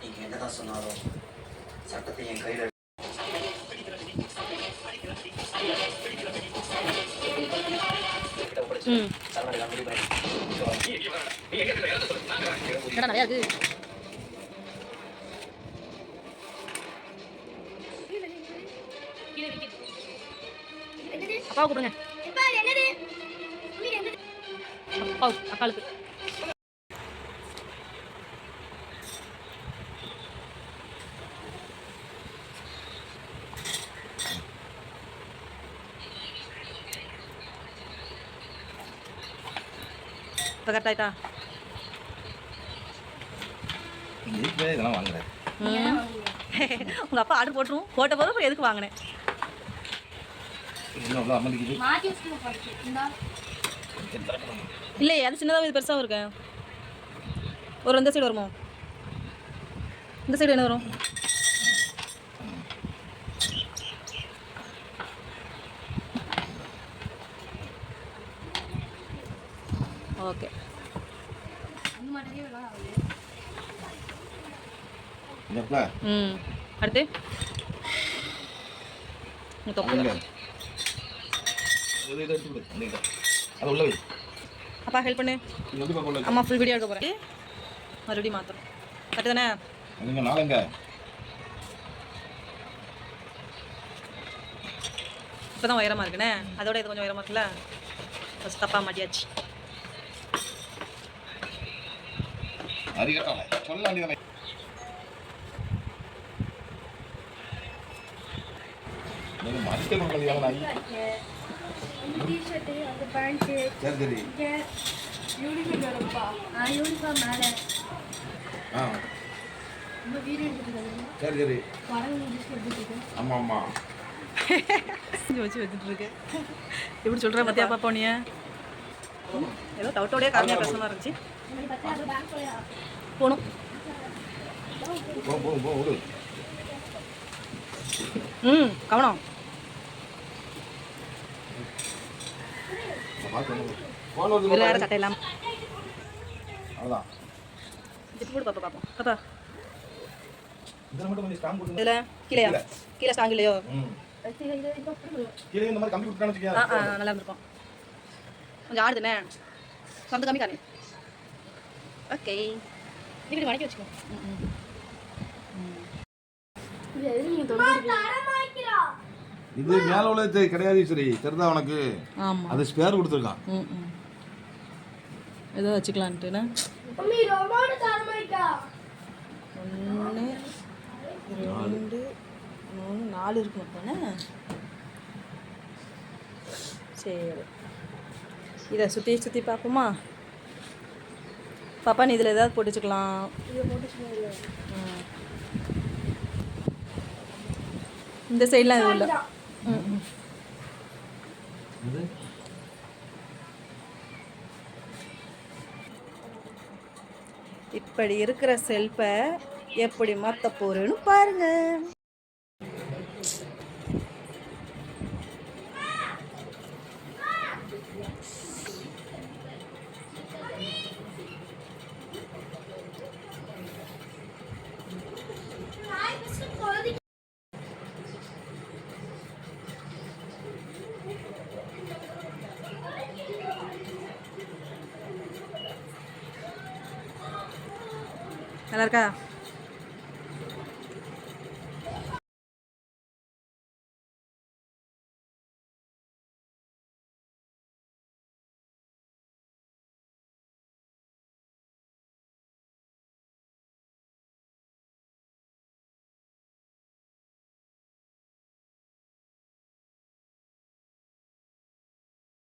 நீங்க என்னதான் சொன்னாலும் சட்டத்தை என் கையில நிறையா இருக்கு? அப்பாவை கூப்பிடுங்க. அப்பா அக்காளுக்கு இப்போ கரெக்ட் ஆயிட்டா? இதெல்லாம் வாங்குறேன் அப்பா ஆர்டர் போட்டுரும். போட்ட போதும் எதுக்கு வாங்கினேன்? இல்லையே அது சின்னதாக இது பெருசாகவும் இருக்கு? ஒரு இந்த சைடு வருமோ? இந்த சைடு என்ன வரும்? ஓகே ம். அடுத்து? தொப்பு இது இதை எடுத்து கொடு அந்த அதை உள்ள வை அப்பா ஹெல்ப் பண்ணு. அம்மா ஃபுல் வீடியோ எடுக்க போகிறேன் மறுபடியும் மாத்திரம் கரெக்டு தானே? அங்கே நாளங்க இப்போ தான் உயரமாக இருக்குண்ணே. அதோட இது கொஞ்சம் உயரமாக இருக்குல்ல? ஃபஸ்ட் தப்பாக மாட்டியாச்சு. அறிகட்டால சொல்ல வேண்டியதானே மதிக்க கொடுக்கலையா சரி சரி சரி ஆமாம் ஆமாம் வச்சு வச்சுட்டு இருக்கு எப்படி சொல்கிற மத்தியா பாப்பா நீ ஏதோ டவுட்டோடய காரணியாக பேசுகிற இருந்துச்சு உங்களுக்கு பத்தா அது பேங்க் போயா போகணும் போ போ போ விடு ம் கவனம் யாரும் சட்டை இல்லாமல் அவ்வளோதான் ஜிப்பு போடு பாப்பா பாப்பா. இதில் கீழே. கீழே ஸ்ட்ராங் இல்லையோ. கீழே இந்த மாதிரி கம்பி ஆ ஆ நல்லா இருந்திருக்கும். கொஞ்சம் ஆடுதுண்ணே சொந்த கம்மி காமி. ஓகே இப்படி மடக்கி வச்சுக்கோ. ம் ம். இது மேலே உள்ளது கிடையாது சரி தெரிதா உனக்கு? ஆமாம் அது ஸ்பேர் கொடுத்துருக்கான். ஏதோ தரமாயிட்டா ஒன்று ரெண்டு மூணு நாலு இருக்கு மொத்தம்ண்ணே சரி. இதை சுற்றி சுற்றி பார்ப்போமா? பாப்பா நீ இதில் ஏதாவது போட்டு வச்சுக்கலாம் இதை போட்டு சொல்லுங்க ம். இந்த சைட்லாம் எதுவும் இல்லை ம் ம் இது இப்படி இருக்கிற செல்ஃபை எப்படி மாற்ற போறேன்னு பாருங்கள் நல்லா இருக்கா?